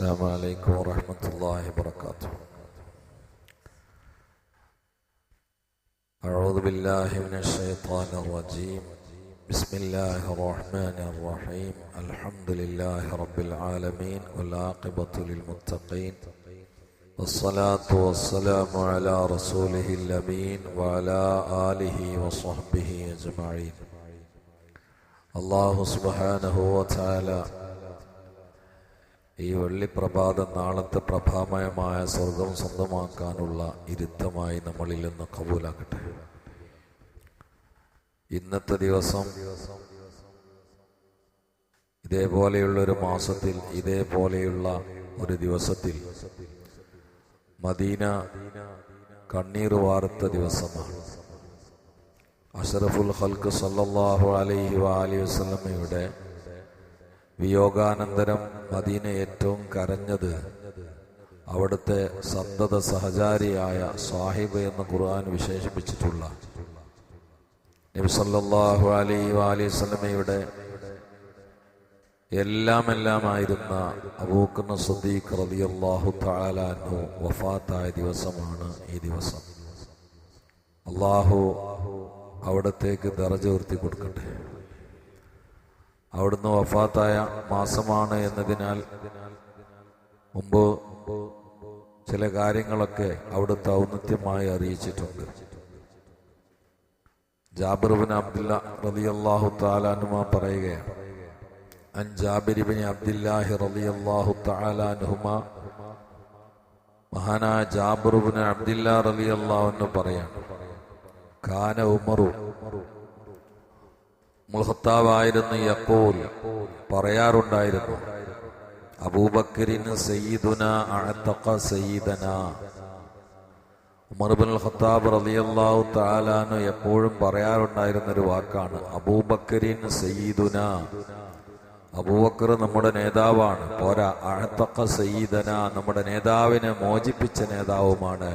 السلام عليكم ورحمة الله وبركاته أعوذ بالله من الشيطان الرجيم بسم الله الرحمن الرحيم الحمد لله رب العالمين والعاقبة للمتقين والصلاة والسلام على رسوله الأمين وعلى آله وصحبه أجمعين الله سبحانه وتعالى ഈ വെള്ളിപ്രഭാതം നാളത്തെ പ്രഭാമയമായ സ്വർഗം സ്വന്തമാക്കാനുള്ള ഇരുത്തമായി നമ്മളിൽ നിന്ന് കബൂലാക്കട്ടെ. ഇന്നത്തെ ദിവസം ഇതേപോലെയുള്ള ഒരു മാസത്തിൽ ഇതേപോലെയുള്ള ഒരു ദിവസത്തിൽ മദീന കണ്ണീർ വാർത്ത ദിവസമാണ്. അഷറഫുൽ ഹൽക്ക് സല്ലാഹു അലൈഹി വാലി വസ്ലമയുടെ വിയോഗാനന്തരം മദീന ഏറ്റവും കരഞ്ഞത് അവിടുത്തെ സന്തത സഹചാരിയായ സാഹിബ് എന്ന് ഖുർആൻ വിശേഷിപ്പിച്ചിട്ടുള്ള നബിസല്ലാഹു അലി അലൈഹി സ്വലമയുടെ എല്ലാം എല്ലാമായിരുന്ന അബൂക്കുന്ന സദീഖ് റളിയല്ലാഹു തആലാനു വഫാത്തായ ദിവസമാണ് ഈ ദിവസം. അള്ളാഹു അവിടത്തേക്ക് ദറജ ഉയർത്തി കൊടുക്കട്ടെ. അവിടുന്ന് വഫാത്തായ മാസമാണ് എന്നതിനാൽ മുമ്പ് ചില കാര്യങ്ങളൊക്കെ അവിടുത്തെ ഔന്നത്യമായി അറിയിച്ചിട്ടുണ്ട്. ജാബിർബിൻ അബ്ദുല്ല റളിയല്ലാഹു താലാനുമ പറയുകയാണ്. അൻ ജാബിരിബിൻ അബ്ദുല്ലാഹി മഹാനായ ജാബിർബിൻ പറയാണ്. കാന ഉമറു മുൽഹത്താവായിരുന്നു യക്കൂൽ പറയാറുണ്ടായിരുന്നു അബൂബക്കരിന് സയ്യിദുന അഴത്തക്ക സയ്യിദന. ഉമർ ബിൻ ഖത്താബ് റളിയല്ലാഹു താലാനു എപ്പോഴും പറയാറുണ്ടായിരുന്ന ഒരു വാക്കാണ് അബൂബക്കരിൻ സയ്യിദുന. അബൂബക്കർ നമ്മുടെ നേതാവാണ് പോരാ അഴത്തക്ക സയ്യിദന നമ്മുടെ നേതാവിനെ മോചിപ്പിച്ച നേതാവുമാണ്.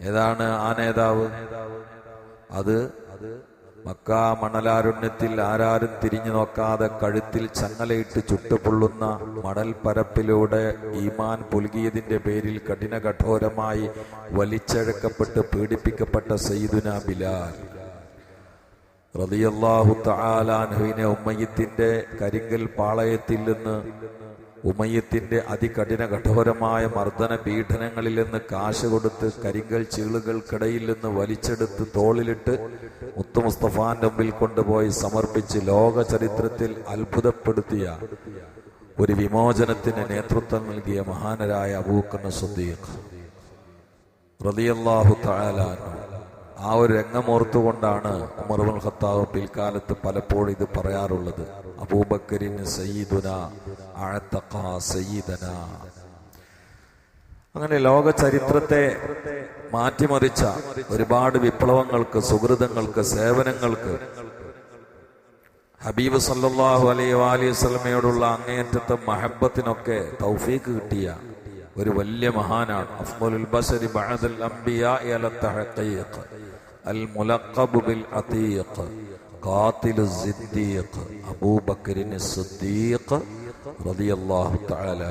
ഏതാണ് ആ നേതാവ്? അത് മക്ക മണലാരുണ്യത്തിൽ ആരാരും തിരിഞ്ഞു നോക്കാതെ കഴുത്തിൽ ചങ്ങലയിട്ട് ചുട്ടുപൊള്ളുന്ന മണൽ പരപ്പിലൂടെ ഈമാൻ പുൽകിയതിന്റെ പേരിൽ കഠിന കഠോരമായി വലിച്ചഴക്കപ്പെട്ട് പീഡിപ്പിക്കപ്പെട്ട സയ്യിദുന ബിലാൽ. റളിയല്ലാഹു തആലാൻഹുവിനെ ഉമ്മയ്യത്തിന്റെ കരിങ്കൽ പാളയത്തിൽ നിന്ന് ഉമയ്യത്തിന്റെ അതികഠിന കഠോരമായ മർദ്ദന പീഡനങ്ങളിൽ നിന്ന് കാശ് കൊടുത്ത് കരിങ്കൽ ചീളുകൾക്കിടയിൽ നിന്ന് വലിച്ചെടുത്ത് തോളിലിട്ട് മുത്തു മുസ്തഫാന്റെ മുമ്പിൽ കൊണ്ടുപോയി സമർപ്പിച്ച് ലോക ചരിത്രത്തിൽ അത്ഭുതപ്പെടുത്തിയ ഒരു വിമോചനത്തിന് നേതൃത്വം നൽകിയ മഹാനരായ അബൂക്കന്ന സുദ്ദീഖ് റതിയല്ലാഹു തആലാനു ആ ഒരു രംഗമോർത്തുകൊണ്ടാണ് ഉമർബുൽ ഖത്താബ് പിൽക്കാലത്ത് പലപ്പോഴും ഇത് പറയാറുള്ളത്. അബൂബക്കരിന് സയ്യിദുന സയ്യിദന. അങ്ങനെ ലോക ചരിത്രത്തെ മാറ്റിമറിച്ച ഒരുപാട് വിപ്ലവങ്ങൾക്ക് സുഹൃതങ്ങൾക്ക് സേവനങ്ങൾക്ക് ഹബീബ് സല്ലാഹു അലൈഹി വാലി വസല്ലമയോടുള്ള അങ്ങേയറ്റത്തെ മഹബത്തിനൊക്കെ തൗഫീക്ക് കിട്ടിയ ഒരു വലിയ മഹാനാണ്. അഫ്മുൽ ബസരി ബഅദൽ അംബിയാ അല തഹഖീഖ്. അൽ മുലഖബ് ബിൽ അതീഖ്. ഖാതിലു സിദ്ദീഖ്. അബൂബക്കർ സിദ്ദീഖ് റളിയല്ലാഹു തആല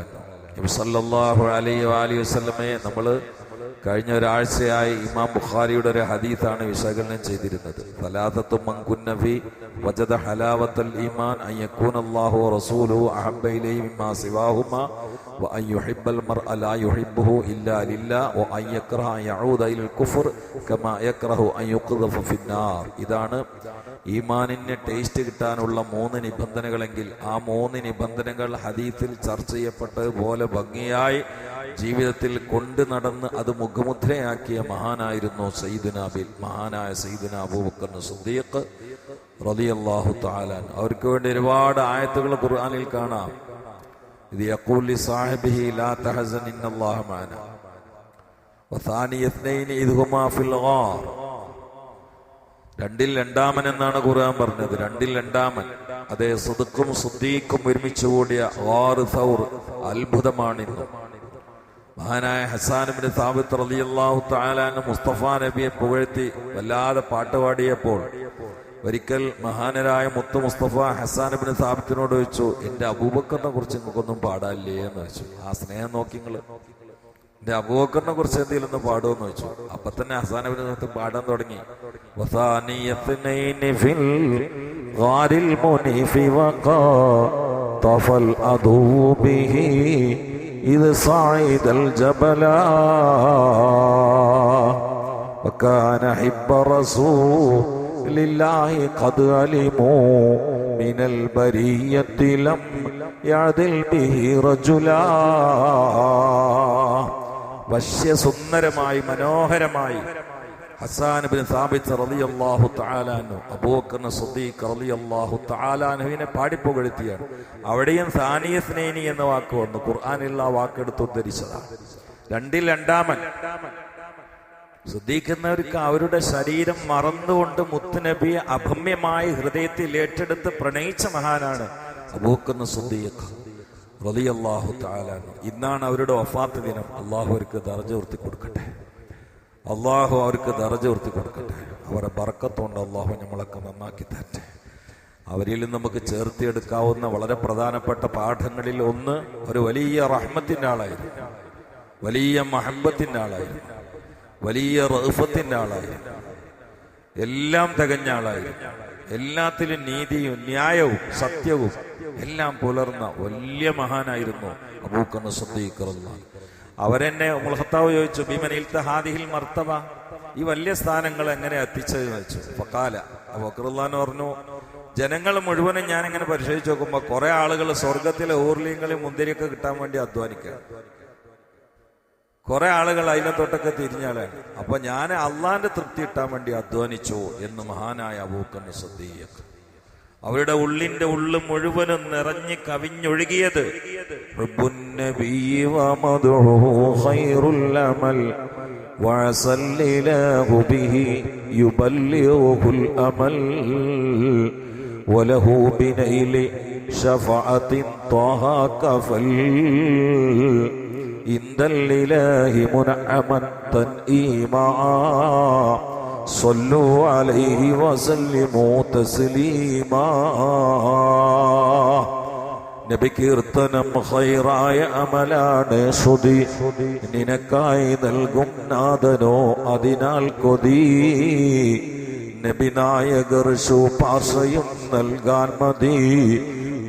നബി സല്ലല്ലാഹു അലൈഹി വആലിഹി വസല്ലമയെ നമ്മൾ കഴിഞ്ഞ ഒരാഴ്ചയായി ഇമാം ബുഖാരിയുടെ ഒരു ഹദീസാണ് വിശകലനം ചെയ്തിരുന്നത്. ഫലാത്തത്തും മങ്കുന്നഫി വജദ ഹലാവത്തൽ ഈമാൻ അൻ യകൂന അല്ലാഹു റസൂലുഹു അഹബ്ബ ഇലൈഹി മിമ്മാ സിവാഹുമ ഇതാണ് ഈമാനിന് ടേസ്റ്റ് കിട്ടാനുള്ള മൂന്ന് നിബന്ധനകളെങ്കിൽ ആ മൂന്ന് നിബന്ധനകൾ ഹദീത്തിൽ ചർച്ച ചെയ്യപ്പെട്ടതുപോലെ ഭംഗിയായി ജീവിതത്തിൽ കൊണ്ടു നടന്ന് അത് മുഖമുദ്രയാക്കിയ മഹാനായിരുന്നു സയ്യിദുന ബിൽ മഹാനായ സയ്യിദുന അബൂബക്കർ സുദ്ദീഖ് റളിയല്ലാഹു താലാൻ അവർക്ക് വേണ്ടി ഒരുപാട് ആയത്തുകൾ ഖുർആനിൽ കാണാം. ഇത് യഖൂലി تحزن ലാ തഹസൻ معنا. وثاني اثنين إذ هما ഫിൽ ഗാർ രണ്ടിൽ രണ്ടാമൻ എന്നാണ് ഖുർആൻ പറഞ്ഞത്. രണ്ടിൽ രണ്ടാമൻ. അതെ സുദുക്കും സുദ്ദീഖും ഒരുമിച്ച് കൂടിയ സൗർ അത്ഭുതമാണിന്നും മഹാനായ ഹസാനുബിന് സാബിത്ത് റളിയല്ലാഹു താലാൻ മുസ്തഫ നബിയെ പുകഴ്ത്തി വല്ലാതെ പാട്ട് പാടിയപ്പോൾ ഒരിക്കൽ മഹാനരായ മുത്തു മുസ്തഫ ഹസാൻ ബിൻ സാബിത്തിനോട് ചോദിച്ചു എന്റെ അബൂബക്കറിനെ കുറിച്ച് നിങ്ങൾക്കൊന്നും പാടാനില്ലേ എന്ന് വെച്ചു ആ സ്നേഹം നോക്കി നിങ്ങള് എന്റെ അബൂബക്കറിനെ കുറിച്ച് എന്തെങ്കിലും ഒന്ന് പാടുമെന്ന് വെച്ചു അപ്പൊ തന്നെ ഹസാൻ ബിൻ സാബിത്ത് പാടാൻ തുടങ്ങി വസാനിയത്നൈനി ഫിൽ ഗാരിൽ മുനീഫി വഖാ طفى العدو به إذ صعد الجبلا وكان حب رسول الله قد علموا من البرية لم يعدل به رجلا വശ്യസുന്ദരമായി മനോഹരമായി ഹസാൻ ബിൻ സാബിത്ത് റളിയല്ലാഹു തആലാനു അബൂബക്കർ സിദ്ദീഖ് റളിയല്ലാഹു തആലാനുവിനെ പാടിപ്പുകഴ്ത്തിയാണ് അവിടെയും സാനിയ സ്നേനി എന്ന വാക്ക് വന്നു ഖുർആനിൽ ആ വാക്കെടുത്ത് ഉദ്ധരിച്ചതാണ് രണ്ടിൽ രണ്ടാമൻ ശ്രദ്ധിക്കുന്നവർക്ക് അവരുടെ ശരീരം മറന്നുകൊണ്ട് മുത്തുനബിയെ അഭമ്യമായി ഹൃദയത്തിൽ ഏറ്റെടുത്ത് പ്രണയിച്ച മഹാനാണ് അബൂക്കുന്ന സുദ്ദീഖ് തആലാനു ഇന്നാണ് അവരുടെ ഒഫാത്ത് ദിനം. അള്ളാഹു അവർക്ക് ദർജ ഉയർത്തി കൊടുക്കട്ടെ. അള്ളാഹു അവർക്ക് ദർജ ഉയർത്തി കൊടുക്കട്ടെ. അവരെ ബറക്കത്തോണ്ട് അള്ളാഹു നമ്മളൊക്കെ നന്നാക്കി തരട്ടെ. അവരിൽ നിന്ന് നമുക്ക് ചേർത്തിയെടുക്കാവുന്ന വളരെ പ്രധാനപ്പെട്ട പാഠങ്ങളിൽ ഒന്ന് ഒരു വലിയ റഹ്മത്തിന്റെ ആളായിരുന്നു. വലിയ മഹബത്തിന്റെ ആളായിരുന്നു. വലിയ റഹഫത്തിന്റെ ആളായിരുന്നു എല്ലാം തികഞ്ഞ ആളായിരുന്നു എല്ലാത്തിലും നീതിയും ന്യായവും സത്യവും എല്ലാം പുലർന്ന വലിയ മഹാനായിരുന്നു അബൂക്കന്ന് ശ്രദ്ധിക്കുന്ന അവരെന്നെ മുൽഹത്താവ് ചോദിച്ചു ഭീമനിൽ ഹാദിഹിൽ മർത്തവ ഈ വലിയ സ്ഥാനങ്ങൾ എങ്ങനെ എത്തിച്ചതെന്ന് വെച്ചു ഫക്കാല ബക്കറുല്ലാന്ന് പറഞ്ഞു ജനങ്ങൾ മുഴുവനും ഞാൻ ഇങ്ങനെ പരിശോധിച്ച് നോക്കുമ്പോൾ കുറെ ആളുകൾ സ്വർഗത്തിലെ ഊർലിയങ്ങളും മുന്തിരിയൊക്കെ കിട്ടാൻ വേണ്ടി അധ്വാനിക്കുക കുറെ ആളുകൾ അതിനെ തൊട്ടൊക്കെ തിരിഞ്ഞാലേ അപ്പൊ ഞാൻ അള്ളാന്റെ തൃപ്തി കിട്ടാൻ വേണ്ടി അധ്വാനിച്ചു എന്ന് മഹാനായ അബൂക്കന്ന് സദ്ദീഖ് അവരുടെ ഉള്ളിന്റെ ഉള്ളു മുഴുവനും നിറഞ്ഞ് കവിഞ്ഞൊഴുകിയത് റബ്ബുന്നബി വമദുഹു ഖൈറുൽ അമൽ وعسى الإله به يبلغه الأمل وله بنيل شفعة طه كفل عند الإله منعما تنئيما صلوا عليه وسلموا تسليما നബി കീർത്തനം ഹൈറായ അമലാണ് ശ്രുതി നിനക്കായി നൽകും നാഥനോ അതിനാൽ കൊതി നബി നായകർ ശുപാർശയും നൽകാൻ മതി.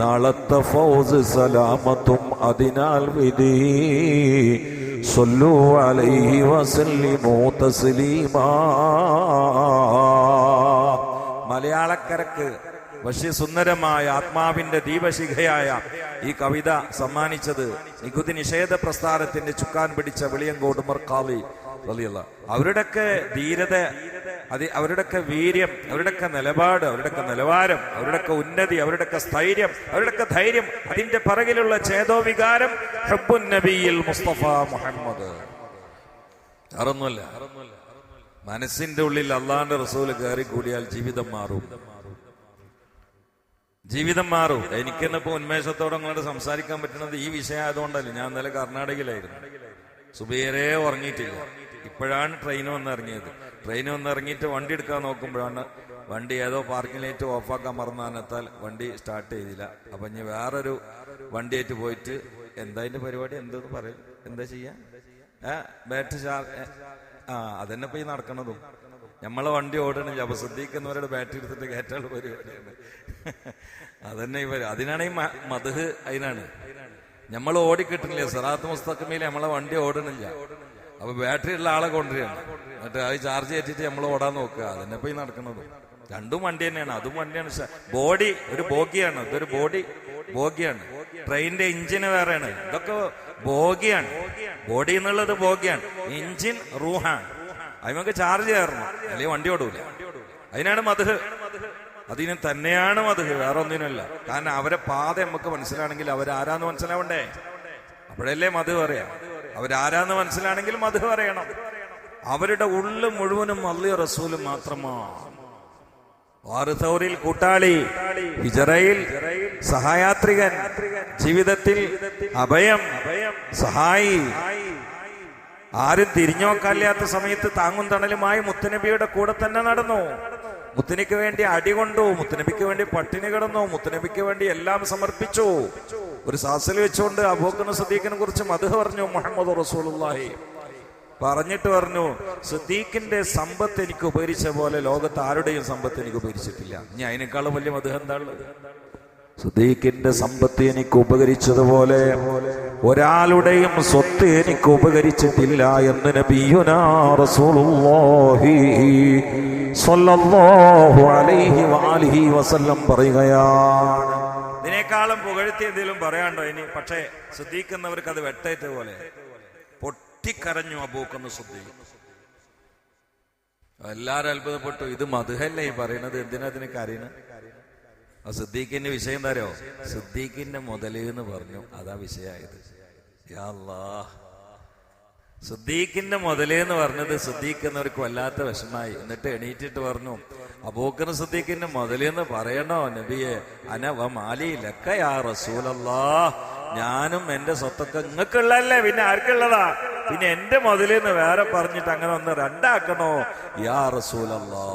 നാളത്തെ ഫൗസ് സലാമത്തും അതിനാൽ വിധി. സൊല്ലു അലൈഹി വസല്ലിമോ തസ്ലീമാ. മലയാളക്കരക്ക് വശ്യസുന്ദരമായ ആത്മാവിന്റെ ദീപശിഖയായ ഈ കവിത സമ്മാനിച്ചത് നികുതി നിഷേധ പ്രസ്ഥാനത്തിന്റെ ചുക്കാൻ പിടിച്ച വെളിയങ്കോട് മർക്കാളി വലിയുള്ള അവരുടെയൊക്കെ ധീരത അത് അവരുടെയൊക്കെ വീര്യം അവരുടെയൊക്കെ നിലപാട് അവരുടെയൊക്കെ നിലവാരം അവരുടെയൊക്കെ ഉന്നതി അവരുടെയൊക്കെ സ്ഥൈര്യം അവരുടെയൊക്കെ ധൈര്യം അതിന്റെ പിറകിലുള്ള ചേതോവികാരം ഹബ്ബുൻ നബിയിൽ മുസ്തഫ മുഹമ്മദ്. അറൊന്നുമല്ല മനസ്സിന്റെ ഉള്ളിൽ അള്ളാന്റെ റസൂൽ കയറി കൂടിയാൽ ജീവിതം മാറും. ജീവിതം മാറും. എനിക്കെന്നിപ്പോ ഉന്മേഷത്തോടെ നിങ്ങളോട് സംസാരിക്കാൻ പറ്റുന്നത് ഈ വിഷയം ആയതുകൊണ്ടല്ല. ഞാൻ ഇന്നലെ കർണാടകയിലായിരുന്നു. സുബേരെ ഉറങ്ങിയിട്ടില്ല. ഇപ്പോഴാണ് ട്രെയിൻ വന്നിറങ്ങിയത്. ട്രെയിൻ വന്നിറങ്ങിയിട്ട് വണ്ടി എടുക്കാൻ നോക്കുമ്പോഴാണ് വണ്ടി ഏതോ പാർക്കിംഗ് ലൈറ്റ് ഓഫാക്കാൻ മറന്നാനത്താൽ വണ്ടി സ്റ്റാർട്ട് ചെയ്തില്ല. അപ്പൊ ഇനി വേറൊരു വണ്ടിയായിട്ട് പോയിട്ട് എന്താ പരിപാടി? എന്തെന്ന് പറയും? എന്താ ചെയ്യാ? ഏ ബാറ്ററി ചാർജ് ആ അതന്നെ പോയി നടക്കണതും. നമ്മളെ വണ്ടി ഓടണില്ല. അപ്പൊ ശ്രദ്ധിക്കുന്നവരുടെ ബാറ്ററി എടുത്തിട്ട് കയറ്റാനുള്ള പരിപാടിയാണ്. അതന്നെ ഇവർ അതിനാണ് ഈ മധു അതിനാണ് നമ്മൾ ഓടിക്കിട്ടില്ല സറാത്ത് മുസ്തഖമയിൽ നമ്മളെ വണ്ടി ഓടണില്ല. അപ്പൊ ബാറ്ററി ഉള്ള ആളെ കൊണ്ടുവരികയാണ്. എന്നിട്ട് അത് ചാർജ് കയറ്റിട്ട് നമ്മൾ ഓടാൻ നോക്കുക. അതന്നെ പോയി നടക്കുന്നത്. രണ്ടും വണ്ടി തന്നെയാണ്. അതും വണ്ടിയാണ്. ബോഡി ഒരു ബോഗിയാണ്. ഇതൊരു ബോഡി ബോഗിയാണ്. ട്രെയിനിന്റെ എഞ്ചിന് വേറെയാണ്. ഇതൊക്കെ ബോഗിയാണ്. ബോഡി എന്നുള്ളത് ബോഗിയാണ്. എഞ്ചിൻ റൂഹാണ്. അതിനൊക്കെ ചാർജ് കയറണം. അല്ലെങ്കിൽ വണ്ടി ഓടൂല. അതിനാണ് മധു അതിന് തന്നെയാണ് മധു വേറെ ഒന്നിനല്ല കാരണം അവരെ പാത നമുക്ക് മനസ്സിലാണെങ്കിൽ അവരാരാന്ന് മനസ്സിലാവണ്ടേ? അപ്പോഴല്ലേ മധു പറയാം. അവരാരാന്ന് മനസ്സിലാണെങ്കിലും അത് പറയണം. അവരുടെ ഉള്ളു മുഴുവനും അള്ളി റസൂലും മാത്രമാണ് കൂട്ടാളി ഹിജറയിൽ സഹായാത്രികൻ ജീവിതത്തിൽ അഭയം സഹായി. ആരും തിരിഞ്ഞോക്കാല്ലാത്ത സമയത്ത് താങ്ങും തണലുമായി മുത്തനബിയുടെ കൂടെ തന്നെ നടന്നു. മുത്തനബിക്ക് വേണ്ടി അടി കൊണ്ടു മുത്തനബിക്ക് വേണ്ടി പട്ടിണി കിടന്നു മുത്തനബിക്ക് വേണ്ടി എല്ലാം സമർപ്പിച്ചു. ഒരു സാസിൽ വെച്ചുകൊണ്ട് അബൂക്കർ സദീഖിനെ കുറിച്ച് മധു പറഞ്ഞു മുഹമ്മദ് റസൂലുള്ളാഹി. പറഞ്ഞിട്ട് പറഞ്ഞു സിദ്ദീഖിന്റെ സമ്പത്ത് എനിക്ക് ഉപകരിച്ച പോലെ ലോകത്ത് ആരുടെയും സമ്പത്ത് എനിക്ക് ഉപകരിച്ചിട്ടില്ല. ഇനി അതിനേക്കാളും വലിയ മധു എന്താ സുദീഖിന്റെ സമ്പത്ത് എനിക്ക് ഉപകരിച്ചതുപോലെ ഒരാളുടെയും സ്വത്ത് എനിക്ക് ഉപകരിച്ചിട്ടില്ല എന്ന് നബിയുനാ റസൂലുള്ളാഹി സ്വല്ലല്ലാഹു അലൈഹി വസല്ലം പറയുകയാണ്. ഇതിനേക്കാളും പുകഴ്ത്തി എന്തെങ്കിലും പറയാണ്ടോ ഇനി? പക്ഷേ ശ്രദ്ധിക്കുന്നവർക്ക് അത് വെട്ടേറ്റ പോലെ. പൊട്ടിക്കരഞ്ഞു അബൂക്കെന്ന് ശ്രദ്ധിക്കും. എല്ലാരും അത്ഭുതപ്പെട്ടു. ഇത് മധുഹല്ലേ ഈ പറയുന്നത്? എന്തിനാ അതിന് കരയണ? ആ സിദ്ദീഖിന്റെ വിഷയം എന്താരോ സിദ്ദീഖിന്റെ മുതലെന്ന് പറഞ്ഞു. അതാ അല്ലാ. സിദ്ദീഖിന്റെ മുതലേ എന്ന് പറഞ്ഞത് സിദ്ദീഖ് എന്നവർക്ക് വല്ലാത്ത വിഷമായി എന്നിട്ട് എണീറ്റിട്ട് പറഞ്ഞു അബൂക്കർ സദ്ദീഖിന് മുതലെന്ന് പറയണോ? നബിയെ അനവ മാലി ലക്കയാ റസൂലല്ലാ ഞാനും എന്റെ സ്വത്തൊക്കെ നിങ്ങൾക്കുള്ളല്ലേ പിന്നെ ആർക്കുള്ളതാ? പിന്നെ എന്റെ മുതലെന്ന് വേറെ പറഞ്ഞിട്ട് അങ്ങനെ ഒന്ന് രണ്ടാക്കണോ? യാ റസൂലല്ലാ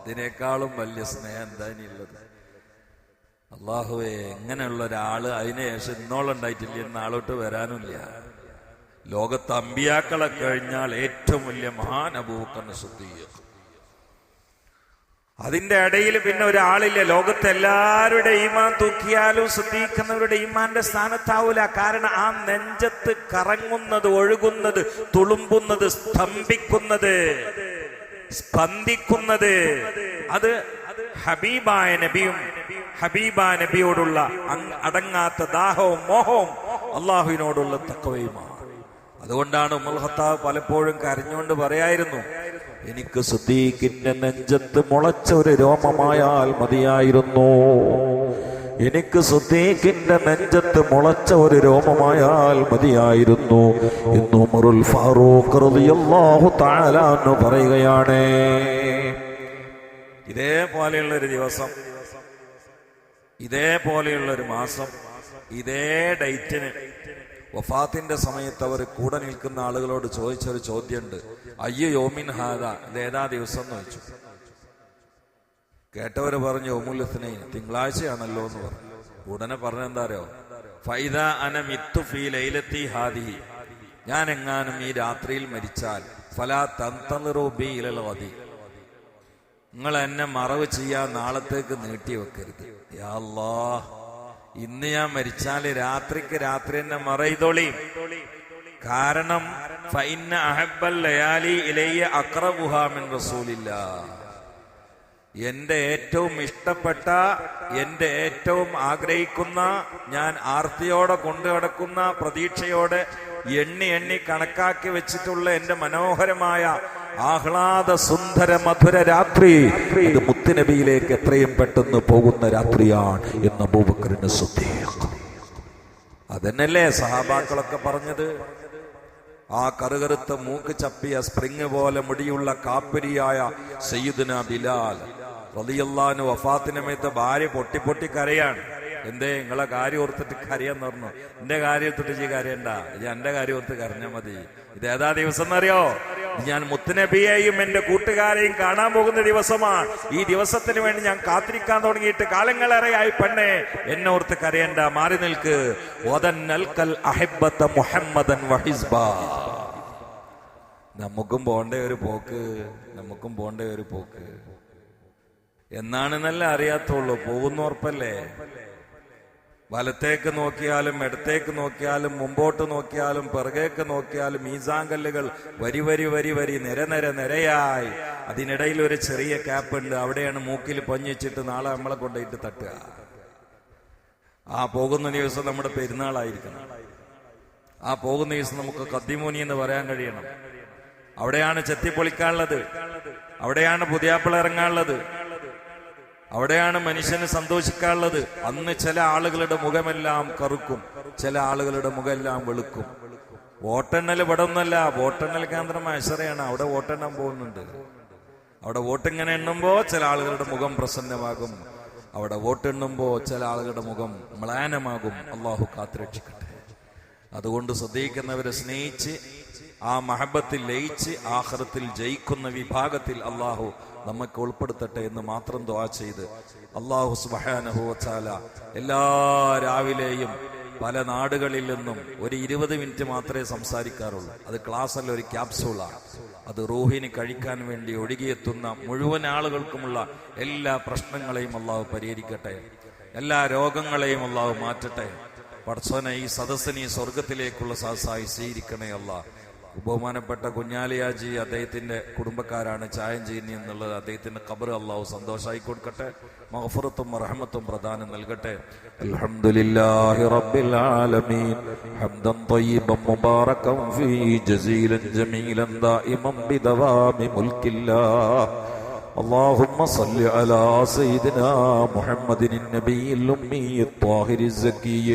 ഇതിനേക്കാളും വലിയ സ്നേഹം എന്താ ഇനിയുള്ളത് അള്ളാഹുവെ എങ്ങനെയുള്ള ഒരാൾ അതിന് ശേഷം ഇന്നോളം ഉണ്ടായിട്ടില്ല നാളോട്ട് വരാനുമില്ല. ലോകത്ത് അമ്പിയാക്കളെ കഴിഞ്ഞാൽ ഏറ്റവും വലിയ മഹാനബൂക്കന്ന് ശുദ്ധീയ അതിന്റെ ഇടയിൽ പിന്നെ ഒരാളില്ല. ലോകത്തെ എല്ലാവരുടെ ഈമാൻ തൂക്കിയാലും ശ്രദ്ധിക്കുന്നവരുടെ ഈമാന്റെ സ്ഥാനത്താവൂല. കാരണം ആ നെഞ്ചത്ത് കറങ്ങുന്നത് ഒഴുകുന്നത് തുളുമ്പുന്നത് സ്തംഭിക്കുന്നത്. സ്പന്ദിക്കുന്നത്. അത് ഹബീബായ നബിയും ഹബീബായ നബിയോടുള്ള അടങ്ങാത്ത ദാഹവും മോഹവും അള്ളാഹുവിനോടുള്ള തക്കവയുമാണ് അതുകൊണ്ടാണ് ഉമ്മൽ ഹത്താവ് പലപ്പോഴും കരഞ്ഞുകൊണ്ട് പറയായിരുന്നു എനിക്ക് സുദ്ദീഖിന്റെ നെഞ്ചത്ത് മുളച്ച ഒരു രോമമായാൽ മതിയായിരുന്നു. എനിക്ക് സുദ്ദീഖിന്റെ നെഞ്ചത്ത് മുളച്ച ഒരു രോമമായാൽ മതിയായിരുന്നു. ഇന്നു ഉമറുൽ ഫാറൂഖ് റളിയല്ലാഹു തആല എന്ന് പറയുകയാണ് ഇതേപോലെയുള്ള ഒരു ദിവസം ഇതേപോലെയുള്ള ഒരു മാസം ഇതേ ഡേറ്റിന് വഫാത്തിന്റെ സമയത്ത് അവർ കൂടെ നിൽക്കുന്ന ആളുകളോട് ചോദിച്ചൊരു ചോദ്യമുണ്ട്. അയ്യോ യോമിൻ ഹാദ? ഇത് ഏതാ ദിവസം എന്ന് ചോദിച്ചു. കേട്ടവര് പറഞ്ഞു ഒമുലത്തിനെ തിങ്കളാഴ്ചയാണല്ലോ എന്ന് പറഞ്ഞു. ഉടനെ പറഞ്ഞെന്താ അറിയോ? ഫൈദ അന മിത്തു ഫീ ലൈലത്തി ഹാദിഹി. ഞാൻ എങ്ങാനും ഈ രാത്രിയിൽ മരിച്ചാൽ ഫലാ തന്തറു ബി ഇലലവതി നിങ്ങൾ എന്നെ മറവ് ചെയ്യാൻ നാളത്തേക്ക് നീട്ടി വെക്കരുത് യാ അല്ലാ ഇന്ന് ഞാൻ മരിച്ചാൽ രാത്രിക്ക് രാത്രി എന്നെ മറയിതൊളി കാരണം ഫൈന ലയാലി എന്റെ ഏറ്റവും ഇഷ്ടപ്പെട്ട എന്റെ ഏറ്റവും ആഗ്രഹിക്കുന്ന ഞാൻ ആർത്തിയോടെ കൊണ്ടു നടക്കുന്ന പ്രതീക്ഷയോടെ എണ്ണി എണ്ണി കണക്കാക്കി വെച്ചിട്ടുള്ള എന്റെ മനോഹരമായ ആഹ്ലാദ സുന്ദര മധുര രാത്രി ഇത് മുത്തുനബിയിലേക്ക് എത്രയും പെട്ടെന്ന് പോകുന്ന രാത്രിയാണ് എന്ന് സുദ്ദീഖ്. അതന്നല്ലേ സഹാബാക്കളൊക്കെ പറഞ്ഞത്? ആ കറുകറുത്ത മൂക്ക് ചപ്പിയ സ്പ്രിങ് പോലെ മുടിയുള്ള കാപ്പരിയായ സയ്യിദുന ബിലാൽ റളിയല്ലാഹു വഫാത്തിന് മേത്ത് ഭാര്യ പൊട്ടി പൊട്ടി കരയാണ്. എന്തേ നിങ്ങളെ കാര്യം ഓർത്തിട്ട് കരയെന്ന് പറഞ്ഞു. എന്റെ കാര്യം ഓർത്തിട്ട് ചെയ്യ കരയണ്ട. ഇത് എന്റെ കാര്യം ഓർത്ത് കരഞ്ഞാൽ മതി. ഇത് ഏതാ ദിവസം എന്നറിയോ? ഞാൻ മുത്തുനബിയെയും എന്റെ കൂട്ടുകാരെയും കാണാൻ പോകുന്ന ദിവസമാണ്. ഈ ദിവസത്തിന് വേണ്ടി ഞാൻ കാത്തിരിക്കാൻ തുടങ്ങിയിട്ട് കാലങ്ങളേറെയായി പെണ്ണെ. എന്നെ ഓർത്ത് കരയണ്ട. മാറി നിൽക്ക്. മുഹമ്മദൻ വഹിസ്ബാ നമുക്കും പോണ്ടേ ഒരു പോക്ക്. നമുക്കും പോണ്ടേ ഒരു പോക്ക്. എന്നാണെന്നല്ല അറിയാത്തുള്ളൂ. പോകുന്ന ഉറപ്പല്ലേ? വലത്തേക്ക് നോക്കിയാലും ഇടത്തേക്ക് നോക്കിയാലും മുമ്പോട്ട് നോക്കിയാലും പിറകേക്ക് നോക്കിയാലും മീസാങ്കല്ലുകൾ വരി വരി വരി വരി നിര നിര നിരയായി. അതിനിടയിൽ ഒരു ചെറിയ ക്യാപ്പ് ഉണ്ട്. അവിടെയാണ് മൂക്കിൽ പൊഞ്ഞിച്ചിട്ട് നാളെ നമ്മളെ കൊണ്ടുപോയിട്ട് തട്ടുക. ആ പോകുന്ന ദിവസം നമ്മുടെ പെരുന്നാളായിരിക്കണം. ആ പോകുന്ന ദിവസം നമുക്ക് കത്തിമൂനി എന്ന് പറയാൻ കഴിയണം. അവിടെയാണ് ചെത്തിപ്പൊളിക്കാനുള്ളത്. അവിടെയാണ് പുതിയാപ്പിള ഇറങ്ങാനുള്ളത്. അവിടെയാണ് മനുഷ്യന് സന്തോഷിക്കാനുള്ളത്. അന്ന് ചില ആളുകളുടെ മുഖമെല്ലാം കറുക്കും. ചില ആളുകളുടെ മുഖമെല്ലാം വെളുക്കും. വോട്ടെണ്ണൽ ഇവിടെ ഒന്നല്ല വോട്ടെണ്ണൽ കേന്ദ്രം മത്സരയാണ് അവിടെ വോട്ടെണ്ണാൻ പോകുന്നുണ്ട്. അവിടെ വോട്ടിങ്ങനെ എണ്ണുമ്പോ ചില ആളുകളുടെ മുഖം പ്രസന്നമാകും. അവിടെ വോട്ടെണ്ണുമ്പോ ചില ആളുകളുടെ മുഖം മ്ലാനമാകും. അള്ളാഹു കാത്തുരക്ഷിക്കട്ടെ. അതുകൊണ്ട് ശ്രദ്ധിക്കുന്നവരെ സ്നേഹിച്ച് ആ മഹബത്തിൽ ലയിച്ച് ആഹ്റത്തിൽ ജയിക്കുന്ന വിഭാഗത്തിൽ അള്ളാഹു നമുക്ക് ഉൾപ്പെടുത്തട്ടെ എന്ന് മാത്രം ദ്വാ ചെയ്ത്. അള്ളാഹു സുബാനഹുവച്ചാല എല്ലാ രാവിലെയും പല നാടുകളിൽ നിന്നും ഒരു ഇരുപത് മിനിറ്റ് മാത്രമേ സംസാരിക്കാറുള്ളൂ. അത് ക്ലാസ്സല്ല ഒരു ക്യാപ്സൂളാണ്. അത് റൂഹിന് കഴിക്കാൻ വേണ്ടി ഒഴുകിയെത്തുന്ന മുഴുവൻ ആളുകൾക്കുമുള്ള എല്ലാ പ്രശ്നങ്ങളെയും അള്ളാഹു പരിഹരിക്കട്ടെ. എല്ലാ രോഗങ്ങളെയും അള്ളാഹു മാറ്റട്ടെ. പടച്ചോനെ ഈ സദസ്സിനെ സ്വർഗത്തിലേക്കുള്ള സദസ്സായി സ്വീകരിക്കണേ അല്ല ബഹുമാനപ്പെട്ട കുഞ്ഞാലിയാജി അദ്ദേഹത്തിന്റെ കുടുംബക്കാരാണ് ചായം ചെയ്യുന്നത് എന്നുള്ളത് അദ്ദേഹത്തിന്റെ ഖബർ അള്ളാഹു സന്തോഷമായി കൊടുക്കട്ടെ മഹഫുറത്തും റഹമത്തും പ്രദാനം നൽകട്ടെ അൽഹംദുലില്ലാഹി റബ്ബിൽ ആലമീൻ ഹംദൻ طيبا മുബാറകം ഫീ ജസീലൻ ജമീലൻ ദായിമൻ ബിദവാമി മുൽക്കില്ലാഹ് اللهم صل على سيدنا محمد النبي الأمي الطاهر الزكي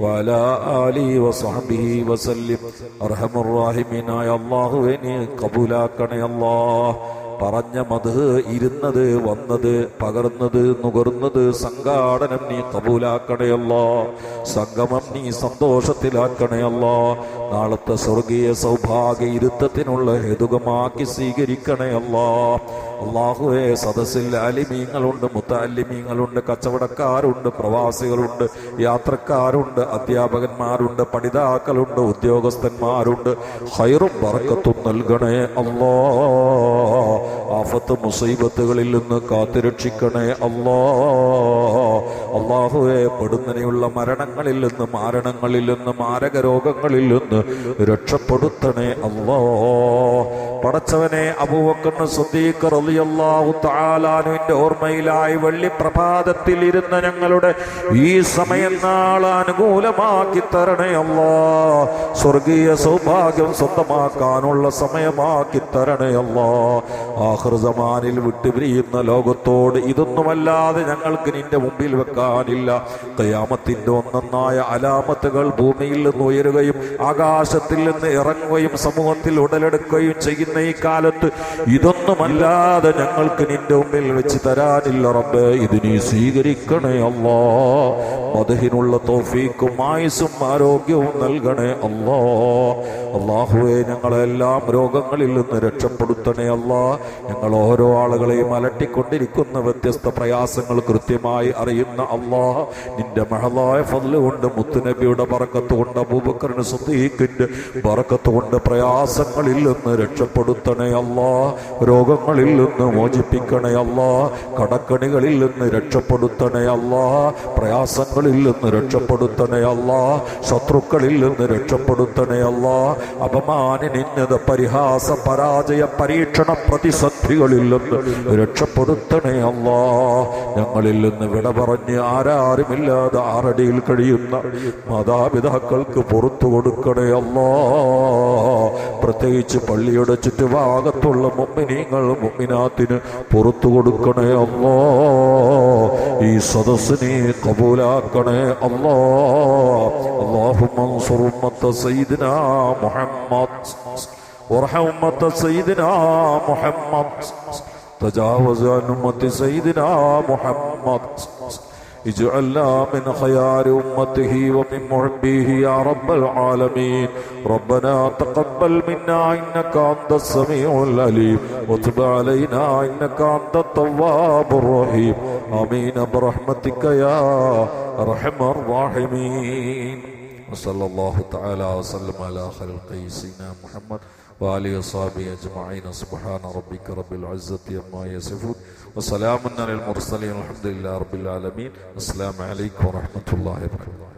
وعلى آله وصحبه وسلم أرحم الراحمين يا الله إني قبولاكنا يا الله പറഞ്ഞ മത് ഇരുന്നത് വന്നത് പകർന്നത് നുകർന്നത് സംഘാടനം നീ കബൂലാക്കണയല്ലോ സംഗമം നീ സന്തോഷത്തിലാക്കണയല്ലോ നാളത്തെ സ്വർഗീയ സൗഭാഗ്യ ഇരുത്തത്തിനുള്ള ഹേതുകമാക്കി സ്വീകരിക്കണയല്ലോ അള്ളാഹുവെ സദസ്സിൽ അലിമീങ്ങളുണ്ട് മുത്തല്ലിമീങ്ങളുണ്ട് കച്ചവടക്കാരുണ്ട് പ്രവാസികളുണ്ട് യാത്രക്കാരുണ്ട് അധ്യാപകന്മാരുണ്ട് പഠിതാക്കളുണ്ട് ഉദ്യോഗസ്ഥന്മാരുണ്ട്. ഹൈറും പറക്കത്തും നൽകണേ അല്ലോ ആഫത്ത് മുസൈബത്തുകളിൽ നിന്ന് കാത്തുരക്ഷിക്കണേ അള്ളാ അള്ളാഹുവെ പെടുന്നനെയുള്ള മരണങ്ങളിൽ നിന്ന് മാരണങ്ങളിൽ നിന്ന് മാരക രോഗങ്ങളിൽ നിന്ന് രക്ഷപ്പെടുത്തണേ അള്ളോ പടച്ചവനെ അബൂവക്കറിന് സുദ്ദീഖർ റളിയല്ലാഹു താലാനുവിന്റെ ഓർമ്മയിലായി വെള്ളി പ്രഭാതത്തിൽ ഇരുന്ന ഞങ്ങളുടെ ഈ സമയം നാളെ അനുകൂലമാക്കി തരണേ അല്ലാ. സ്വർഗീയ സൗഭാഗ്യം സ്വന്തമാക്കാനുള്ള സമയമാക്കി തരണേ അല്ലാ. ആഹൃതമാനിൽ വിട്ടുപിരിയുന്ന ലോകത്തോട് ഇതൊന്നുമല്ലാതെ ഞങ്ങൾക്ക് നിന്റെ മുമ്പിൽ വെക്കാനില്ല. കയാമത്തിന്റെ ഒന്നൊന്നായ അലാമത്തുകൾ ഭൂമിയിൽ നിന്ന് ഉയരുകയും ആകാശത്തിൽ നിന്ന് ഇറങ്ങുകയും സമൂഹത്തിൽ ഉടലെടുക്കുകയും ചെയ്യുന്ന ഈ കാലത്ത് ഇതൊന്നുമല്ലാതെ ഞങ്ങൾക്ക് നിന്റെ മുമ്പിൽ വെച്ച് തരാനില്ല റബ്ബേ. ഇത് നീ സ്വീകരിക്കണേ അല്ലോ. മധുഹിനുള്ള തോഫീക്കും ആയുസും ആരോഗ്യവും നൽകണേ അല്ലോ. അള്ളാഹുവെ ഞങ്ങളെല്ലാം രോഗങ്ങളിൽ നിന്ന് രക്ഷപ്പെടുത്തണേ അല്ലാ. ഞങ്ങൾ ഓരോ ആളുകളെയും അലട്ടിക്കൊണ്ടിരിക്കുന്ന വ്യത്യസ്ത പ്രയാസങ്ങൾ കൃത്യമായി അറിയുന്ന അള്ളാഹ് നിന്റെ മഹലായ ഫതിൽ കൊണ്ട് മുത്തുനബിയുടെ പറക്കത്ത് കൊണ്ട് അബൂബക്കറിന് സുദ്ദീഖിന്റെ പറക്കത്ത് കൊണ്ട് പ്രയാസങ്ങളിൽ നിന്ന് രക്ഷപ്പെടുത്തണേ അല്ലാ രോഗങ്ങളിൽ നിന്ന് മോചിപ്പിക്കണേ അല്ലാ കടക്കണികളിൽ നിന്ന് രക്ഷപ്പെടുത്തണേ അല്ലാ പ്രയാസങ്ങളിൽ നിന്ന് രക്ഷപ്പെടുത്തണേ അല്ലാ ശത്രുക്കളിൽ നിന്ന് രക്ഷപ്പെടുത്തണേ അല്ലാ അപമാന നിന്നത പരിഹാസ പരാജയ പരീക്ഷണ ശക്തികളിൽ നിന്ന് രക്ഷപ്പെടുത്തണേ അല്ലാ ഞങ്ങളിൽ നിന്ന് വിട പറഞ്ഞ് ആരാരുമില്ലാതെ ആറടിയിൽ കഴിയുന്ന മാതാപിതാക്കൾക്ക് പുറത്തു കൊടുക്കണേ അല്ലാ പ്രത്യേകിച്ച് പള്ളിയുടെ ചുറ്റുഭാഗത്തുള്ള മുമ്മിനീങ്ങൾ മുമ്മിനാത്തിന് പുറത്തു കൊടുക്കണേ അല്ലോ ഈ സദസ്സിനെ കബൂലാക്കണേ അല്ലോ അള്ളാഹു മൻസുറുമത്ത സൈദിന മുഹമ്മദ് وارحم أمة سيدنا محمد تجاوز عن أمة سيدنا محمد اجعلنا من خيار أمته ومن محبيه يا رب العالمين ربنا تقبل منا إنك أنت السميع العليم وتب علينا إنك أنت التواب الرحيم آمين برحمتك يا أرحم الراحمين وصلى الله تعالى وسلم على خلقه سيدنا محمد وآله وصحبه أجمعين. سبحان ربك رب العزة عما يصفون. وسلام على المرسلين الحمد لله رب العالمين. السلام عليكم ورحمة الله وبركاته.